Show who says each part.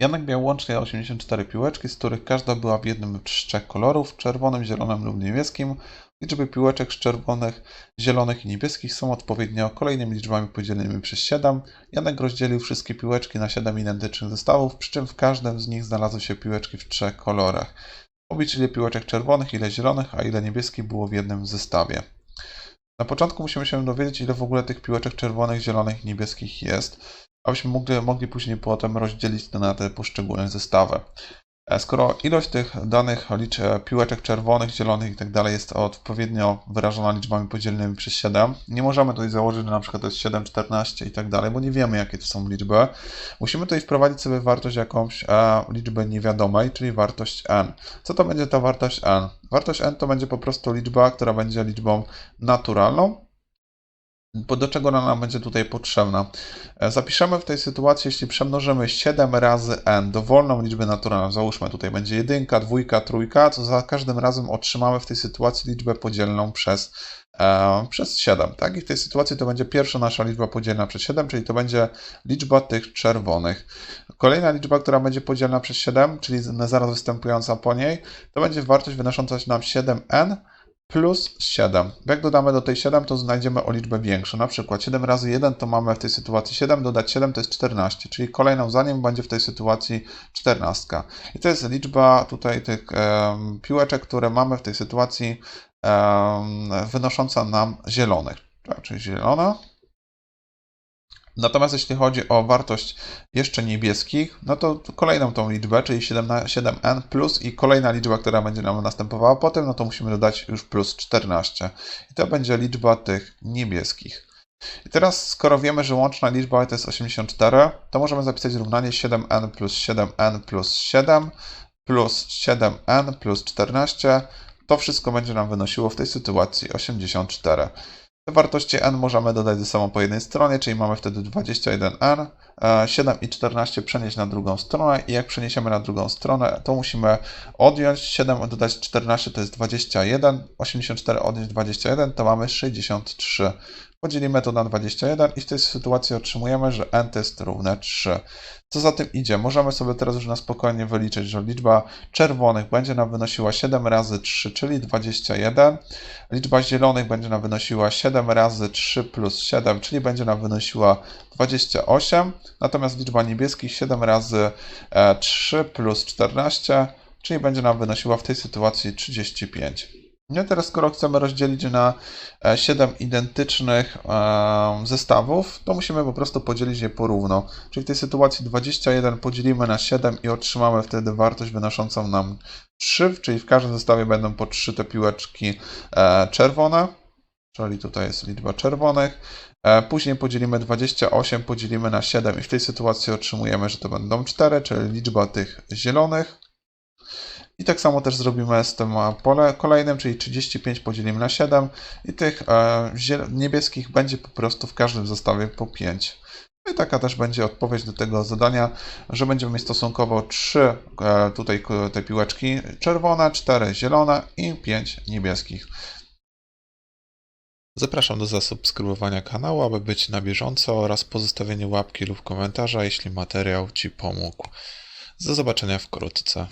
Speaker 1: Janek miał łącznie 84 piłeczki, z których każda była w jednym z trzech kolorów czerwonym, zielonym lub niebieskim. Liczby piłeczek z czerwonych, zielonych i niebieskich są odpowiednio kolejnymi liczbami podzielonymi przez 7. Janek rozdzielił wszystkie piłeczki na 7 identycznych zestawów, przy czym w każdym z nich znalazły się piłeczki w trzech kolorach. Oblicz ile piłeczek czerwonych, ile zielonych, a ile niebieskich było w jednym zestawie. Na początku musimy się dowiedzieć, ile w ogóle tych piłeczek czerwonych, zielonych i niebieskich jest, abyśmy mogli, mogli później potem rozdzielić to na te poszczególne zestawy. E, Skoro ilość tych danych licz, e, piłeczek czerwonych, zielonych i tak jest odpowiednio wyrażona liczbami podzielonymi przez 7, nie możemy tutaj założyć, że na przykład to jest 7, 14 i tak dalej, bo nie wiemy jakie to są liczby. Musimy tutaj wprowadzić sobie wartość jakąś e, liczby niewiadomej, czyli wartość n. Co to będzie ta wartość n? Wartość n to będzie po prostu liczba, która będzie liczbą naturalną, bo do czego ona nam będzie tutaj potrzebna? E, Zapiszemy w tej sytuacji, jeśli przemnożymy 7 razy n dowolną liczbę naturalną, załóżmy tutaj będzie 1, 2, 3, to za każdym razem otrzymamy w tej sytuacji liczbę podzielną przez, e, przez 7. Tak? I w tej sytuacji to będzie pierwsza nasza liczba podzielna przez 7, czyli to będzie liczba tych czerwonych. Kolejna liczba, która będzie podzielna przez 7, czyli zaraz występująca po niej, to będzie wartość wynosząca nam 7n plus 7. Jak dodamy do tej 7, to znajdziemy o liczbę większą. Na przykład 7 razy 1 to mamy w tej sytuacji 7, dodać 7 to jest 14, czyli kolejną za nim będzie w tej sytuacji 14. I to jest liczba tutaj tych em, piłeczek, które mamy w tej sytuacji em, wynosząca nam zielonych. Tak, Czyli zielona. Natomiast jeśli chodzi o wartość jeszcze niebieskich, no to kolejną tą liczbę, czyli 7 na- 7n plus i kolejna liczba, która będzie nam następowała potem, no to musimy dodać już plus 14. I to będzie liczba tych niebieskich. I teraz, skoro wiemy, że łączna liczba to jest 84, to możemy zapisać równanie 7n plus 7n plus 7 plus 7n plus 14. To wszystko będzie nam wynosiło w tej sytuacji 84. Te wartości n możemy dodać ze sobą po jednej stronie, czyli mamy wtedy 21n. e, 7 i 14 przenieść na drugą stronę i jak przeniesiemy na drugą stronę, to musimy odjąć 7, dodać 14 to jest 21, 84 odjąć 21 to mamy 63. Podzielimy to na 21 i w tej sytuacji otrzymujemy, że n to jest równe 3. Co za tym idzie? Możemy sobie teraz już na spokojnie wyliczyć, że liczba czerwonych będzie nam wynosiła 7 razy 3, czyli 21. Liczba zielonych będzie nam wynosiła 7 razy 3 plus 7, czyli będzie nam wynosiła 28. Natomiast liczba niebieskich 7 razy e, 3 plus 14, czyli będzie nam wynosiła w tej sytuacji 35. No teraz, skoro chcemy rozdzielić na e, 7 identycznych e, zestawów, to musimy po prostu podzielić je porówno. Czyli w tej sytuacji 21 podzielimy na 7 i otrzymamy wtedy wartość wynoszącą nam 3, czyli w każdym zestawie będą po 3 te piłeczki e, czerwone, czyli tutaj jest liczba czerwonych. E, Później podzielimy 28, podzielimy na 7 i w tej sytuacji otrzymujemy, że to będą 4, czyli liczba tych zielonych. I tak samo też zrobimy z tym e, pole kolejnym, czyli 35 podzielimy na 7 i tych e, niebieskich będzie po prostu w każdym zestawie po 5. No i taka też będzie odpowiedź do tego zadania, że będziemy mieć stosunkowo 3 e, tutaj te piłeczki czerwone, 4 zielone i 5 niebieskich. Zapraszam do zasubskrybowania kanału, aby być na bieżąco oraz pozostawienie łapki lub komentarza, jeśli materiał Ci pomógł. Do zobaczenia wkrótce.